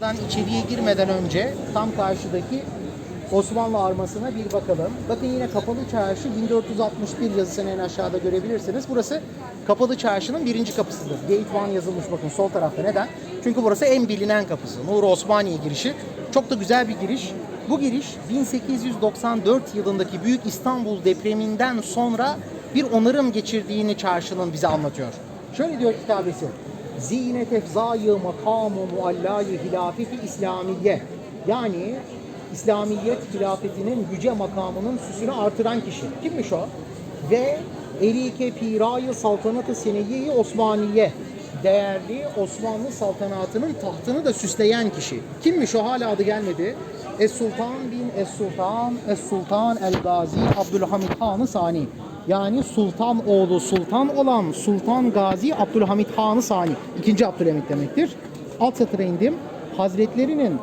Ben içeriye girmeden önce tam karşıdaki Osmanlı armasına bir bakalım. Bakın yine Kapalı Çarşı 1461 yazısını en aşağıda görebilirsiniz. Burası Kapalı Çarşı'nın birinci kapısıdır. Gate 1 yazılmış bakın sol tarafta. Neden? Çünkü burası en bilinen kapısı. Nur Osmaniye girişi. Çok da güzel bir giriş. Bu giriş 1894 yılındaki Büyük İstanbul depreminden sonra bir onarım geçirdiğini çarşının bize anlatıyor. Şöyle diyor kitabesi. Zinet efzayı makamu muallayı hilafeti İslamiye. Yani İslamiyet hilafetinin yüce makamının süsünü artıran kişi. Kimmiş o? Ve Erike Pirayı Saltanatı Seneyye Osmaniye. Değerli Osmanlı saltanatının tahtını da süsleyen kişi. Kimmiş o? Hala adı gelmedi. Es Sultan bin Es Sultan Es Sultan El Gazi Abdülhamid Han-ı Sani. Yani Sultan oğlu Sultan olan Sultan Gazi Abdülhamid Han-ı Sani. İkinci Abdülhamid demektir. Alt satıra indim. Hazretlerinin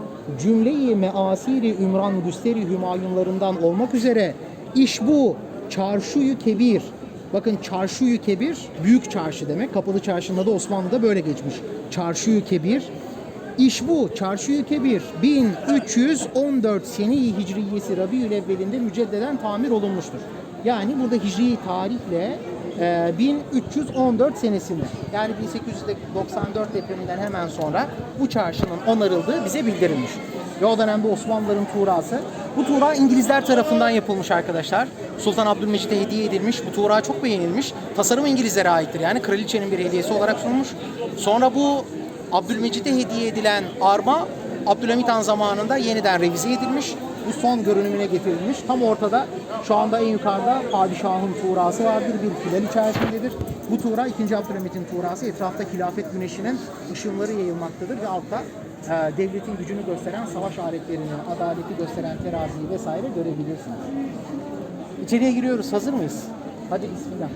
cümleyi measiri Ümran Güsteri Hümayunlarından olmak üzere iş bu çarşuyu kebir. Bakın çarşuyu kebir büyük çarşı demek. Kapalı çarşının adı Osmanlı'da böyle geçmiş. Çarşuyu kebir. İş bu. Çarşuyu kebir 1314 sene-i hicriyesi Rabiül evvelinde müceddeden tamir olunmuştur. Yani burada hicri tarihle e, 1314 senesinde yani 1894 depreminden hemen sonra bu çarşının onarıldığı bize bildirilmiş. Ve o dönemde Osmanlıların tuğrası. Bu tuğra İngilizler tarafından yapılmış arkadaşlar. Sultan Abdülmecit'e hediye edilmiş. Bu tuğra çok beğenilmiş. Tasarım İngilizlere aittir. Yani kraliçenin bir hediyesi olarak sunulmuş. Sonra bu Abdülmecit'e hediye edilen arma Abdülhamit Han zamanında yeniden revize edilmiş. Bu son görünümüne getirilmiş. Tam ortada şu anda en yukarıda padişahın tuğrası vardır. Bir hilal içerisindedir. Bu tuğra 2. Abdülhamit'in tuğrası. Etrafta hilafet güneşinin ışınları yayılmaktadır ve altta e, devletin gücünü gösteren savaş aletlerini, adaleti gösteren teraziyi vesaire görebilirsiniz. İçeriye giriyoruz. Hazır mıyız? Hadi bismillah.